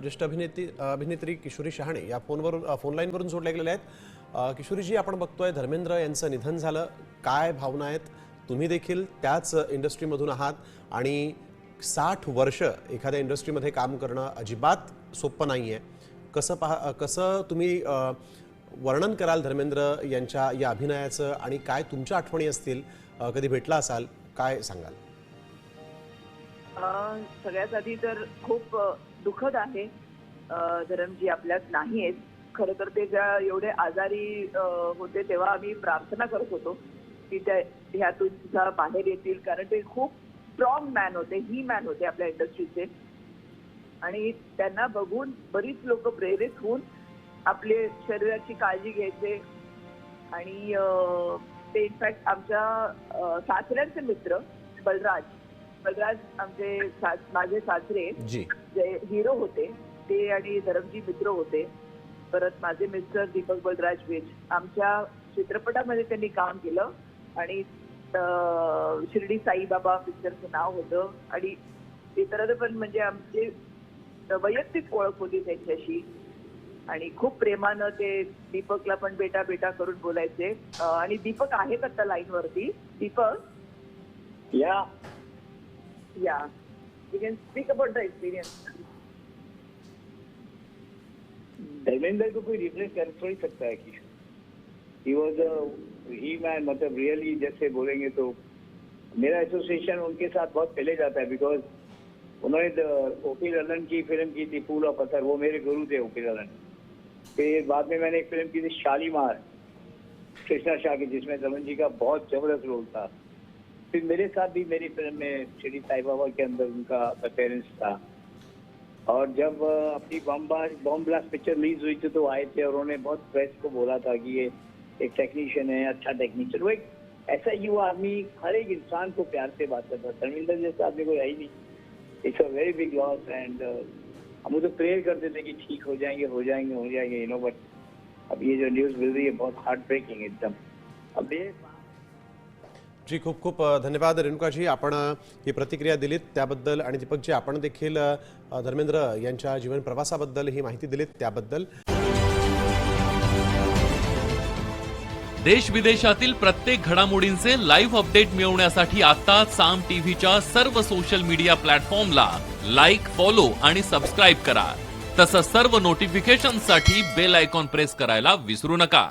ज्येष्ठ अभिनेत्री अभिनेत्री किशोरी शहाणे या फोनवरून फोनलाईनवरून जोडल्या गेलेल्या आहेत. किशोरीजी आपण बघतोय धर्मेंद्र यांचं निधन झालं. काय भावना आहेत? तुम्ही देखील त्याच इंडस्ट्रीमधून आहात आणि साठ वर्ष एखाद्या इंडस्ट्रीमध्ये काम करणं अजिबात सोपं नाही आहे कसं पहा कसं तुम्ही वर्णन कराल धर्मेंद्र यांच्या या अभिनयाचं आणि काय तुमच्या आठवणी असतील? कधी भेटला असाल? काय सांगाल? सगळ्यात आधी तर खूप दुखद दुःखद आहे. धरमजी आपल्यात नाही आहेत. खरं तर ते ज्या एवढे आजारी होते तेव्हा आम्ही प्रार्थना करत होतो की त्या ह्यातून सुद्धा बाहेर येतील. कारण ते खूप स्ट्रॉंग मॅन होते. ही मॅन होते आपल्या इंडस्ट्रीचे आणि त्यांना बघून बरीच लोक प्रेरित होऊन आपले शरीराची काळजी घ्यायचे. आणि ते इनफॅक्ट आमच्या सासऱ्यांचे मित्र बलराज बलराज आमचे माझे सासरे जी. हिरो होते ते आणि धरमजी मित्र होते परत माझे मिस्टर दीपक बलराज वेज. आमच्या चित्रपटामध्ये त्यांनी काम केलं आणि अं, शिर्डी साईबाबा पिक्चरचं नाव होतं आणि इतर पण म्हणजे आमची वैयक्तिक ओळख होती त्यांच्याशी. आणि खूप प्रेमानं ते दीपकला पण बेटा बेटा करून बोलायचे. आणि दीपक आहेत आता लाईन वरती Deepak? Yeah, yeah you can speak about the experience Dharmendra को कोई रिप्लेस कर थोड़ी सकता है कि ही वॉज़ ही मैन मतलब रियली जैसे बोलेंगे तो मेरा एसोसिएशन उनके साथ बहुत पहले जाता है बिकॉज़ उन्होंने ओपी ललन की फ़िल्म की थी फूल और पत्थर वो मेरे गुरु थे ओपी ललन फिर बाद में मैंने एक फ़िल्म की थी शालीमार कृष्णा शाह की जिसमें रमन जी का बहुत ज़बरदस्त रोल था फिर मेरे साथ भी मेरी फ़िल्म में श्री साई बाबा के अंदर उनका अपेयरेंस था। और जब अपनी bomb bomb blast picture release हुई थी तो आए थे और उन्होंने बहुत प्रेस को बोला था कि ये एक टेक्नीशियन है अच्छा टेक्नीशियन वो एक ऐसा युवा आदमी, हर एक इंसान को प्यार से बात करता धर्मिंदर जैसा आदमी है ही नहीं। It's a very big loss and हम उसे प्रेयर करते थे कि ठीक हो जाएँगे हो जाएँगे हो जाएँगे यू नो बट अब ये जो न्यूज़ मिल रही है, बहुत हार्ट ब्रेकिंग एकदम। अब ये जी खूप खूप धन्यवाद रेणुकाजी. आपण ही प्रतिक्रिया दिलीत त्याबद्दल आणि दीपकजी आपण देखील धर्मेंद्र यांच्या जीवन प्रवासाबद्दल ही माहिती दिलीत त्याबद्दल. देश विदेशातील प्रत्येक घडामोडींचे लाईव्ह अपडेट मिळवण्यासाठी आता साम टीव्हीच्या सर्व सोशल मीडिया प्लॅटफॉर्मला लाईक फॉलो आणि सबस्क्राईब करा. तसंच सर्व नोटिफिकेशनसाठी बेल आयकॉन प्रेस करायला विसरू नका.